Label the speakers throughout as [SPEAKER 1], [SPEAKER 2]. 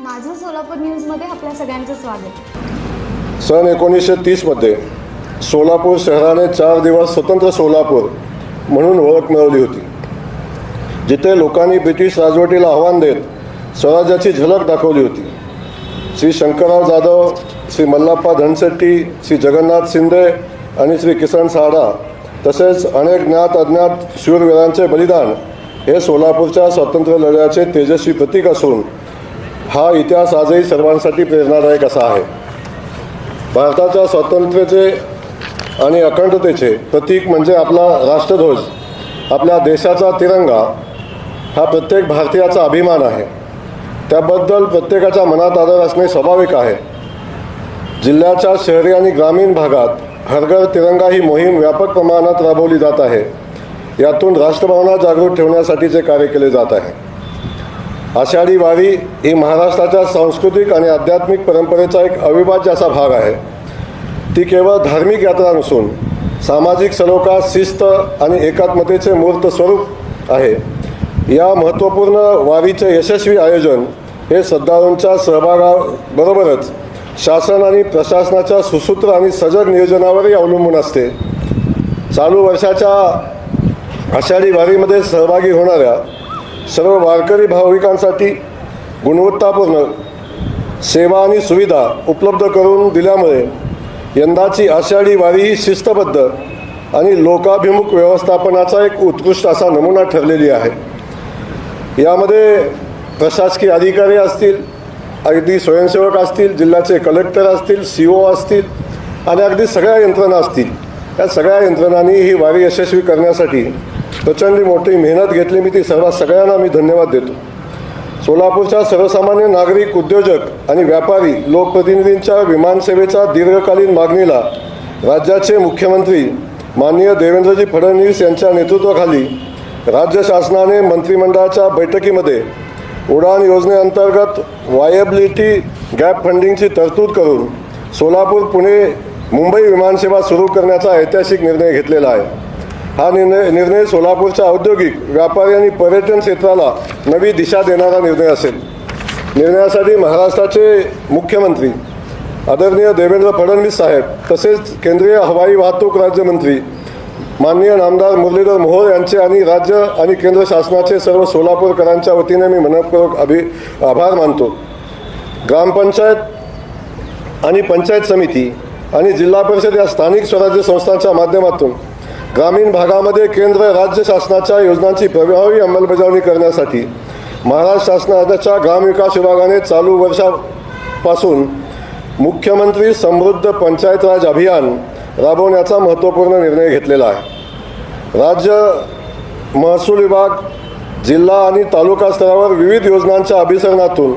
[SPEAKER 1] माझं सोलापूर न्यूजमध्ये आपल्या सगळ्यांचं स्वागत.
[SPEAKER 2] सन एकोणीसशे तीसमध्ये सोलापूर शहराने चार दिवस स्वतंत्र सोलापूर म्हणून ओळख मिळवली होती. जिथे लोकांनी ब्रिटिश राजवटीला आव्हान देत स्वराज्याची झलक दाखवली होती. श्री शंकरराव जाधव श्री मल्लाप्पा धनशेट्टी श्री जगन्नाथ शिंदे आणि श्री किसन साडा तसेच अनेक ज्ञात अज्ञात शूरवीरांचे बलिदान हे सोलापूरच्या स्वातंत्र्य लढ्याचे तेजस्वी प्रतीक असून हा इतिहास आजही सर्वांसाठी प्रेरणादायक असा आहे. भारताच्या स्वातंत्र्याचे आणि अखंडतेचे प्रतीक म्हणजे आपला राष्ट्रध्वज आपल्या देशाचा तिरंगा हा प्रत्येक भारतीयाचा अभिमान आहे. त्याबद्दल प्रत्येकाच्या मनात आदर असणे स्वाभाविक आहे. जिल्ह्याच्या शहरी आणि ग्रामीण भागात हरघर तिरंगा ही मोहीम व्यापक प्रमाणात राबवली जात आहे. यातून राष्ट्रभावना जागृत ठेवण्यासाठीचे कार्य केले जात आहे. आषाढी वारी ही महाराष्ट्राच्या सांस्कृतिक आणि आध्यात्मिक परंपरेचा एक अविभाज्य असा भाग आहे. ती केवळ धार्मिक यात्रा नसून सामाजिक सलोखा शिस्त आणि एकात्मतेचे मूर्त स्वरूप आहे. या महत्त्वपूर्ण वारीचे यशस्वी आयोजन हे श्रद्धाळूंच्या सहभागाबरोबरच शासन आणि प्रशासनाच्या सुसूत्र आणि सजग नियोजनावरही अवलंबून असते. चालू वर्षाच्या आषाढी वारीमध्ये सहभागी होणाऱ्या सर्व वारकरी भाविकांसाठी गुणवत्तापूर्ण सेवा आणि सुविधा उपलब्ध करून दिल्यामुळे यंदाची आषाढी वारी ही शिस्तबद्ध आणि लोकाभिमुख व्यवस्थापनाचा एक उत्कृष्ट असा नमुना ठरलेली आहे. यामध्ये प्रशासकीय अधिकारी असतील अगदी स्वयंसेवक असतील जिल्ह्याचे कलेक्टर असतील सी ओ असतील आणि अगदी सगळ्या यंत्रणा असतील. या सगळ्या यंत्रणांनी ही वारी यशस्वी करण्यासाठी प्रचंड मोठी मेहनत घेतली मी ती सर्व सगळ्यांना मी धन्यवाद देतो. सोलापूरच्या सर्वसामान्य नागरिक उद्योजक आणि व्यापारी लोकप्रतिनिधींच्या विमानसेवेच्या दीर्घकालीन मागणीला राज्याचे मुख्यमंत्री माननीय देवेंद्रजी फडणवीस यांच्या नेतृत्वाखाली राज्य शासनाने मंत्रिमंडळाच्या बैठकीमध्ये उडान योजनेअंतर्गत वायबिलिटी गॅप फंडिंगची तरतूद करून सोलापूर पुणे मुंबई विमानसेवा सुरू करण्याचा ऐतिहासिक निर्णय घेतलेला आहे. हा निर्णय निर्णय सोलापूरच्या औद्योगिक व्यापारी आणि पर्यटन क्षेत्राला नवी दिशा देणारा निर्णय असेल. निर्णयासाठी महाराष्ट्राचे मुख्यमंत्री आदरणीय देवेंद्र फडणवीस साहेब तसेच केंद्रीय हवाई वाहतूक राज्यमंत्री माननीय नामदार मुरलीधर मोहोळ यांचे आणि राज्य आणि केंद्र शासनाचे सर्व सोलापूरकरांच्या वतीने मी मनपूर्वक अभि आभार मानतो. ग्रामपंचायत आणि पंचायत समिती आणि जिल्हा परिषद या स्थानिक स्वराज्य संस्थांच्या माध्यमातून ग्रामीण भागामध्ये केंद्र राज्य शासनाच्या योजनांची प्रभावी अंमलबजावणी करण्यासाठी महाराष्ट्र शासनाच्या ग्रामविकास विभागाने चालू वर्षापासून मुख्यमंत्री समृद्ध पंचायत राज अभियान राबवण्याचा महत्त्वपूर्ण निर्णय घेतलेला आहे. राज्य महसूल विभाग जिल्हा आणि तालुका स्तरावर विविध योजनांच्या अभिसरणातून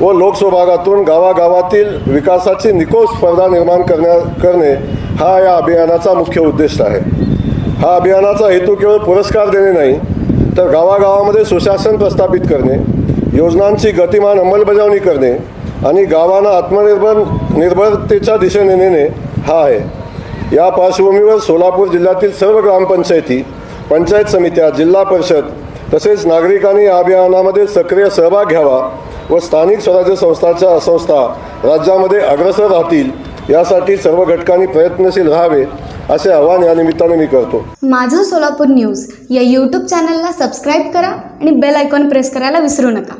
[SPEAKER 2] व लोकसहभागातून गावागावातील विकासाची निकोष स्पर्धा निर्माण करण्या करणे हा या अभियानाचा मुख्य उद्देश आहे. हा अभियानाचा हेतू केवळ पुरस्कार देणे नाही तर गावागावामध्ये सुशासन प्रस्थापित करणे योजनांची गतिमान अंमलबजावणी करणे आणि गावांना आत्मनिर्भर निर्भरतेच्या दिशेने नेणे हा आहे. या पार्श्वभूमीवर सोलापूर जिल्ह्यातील सर्व ग्रामपंचायती पंचायत समित्या जिल्हा परिषद तसेच नागरिकांनी या अभियानामध्ये सक्रिय सहभाग घ्यावा व स्थानिक स्वराज्य संस्थाच्या संस्था राज्यामध्ये अग्रसर राहतील यासाठी सर्व घटकांनी प्रयत्नशील राहावे असे आव्हान या निमित्ताने मी करतो.
[SPEAKER 1] माझं सोलापूर न्यूज या यूट्यूब चॅनलला सबस्क्राईब करा आणि बेल आयकॉन प्रेस करायला विसरू नका.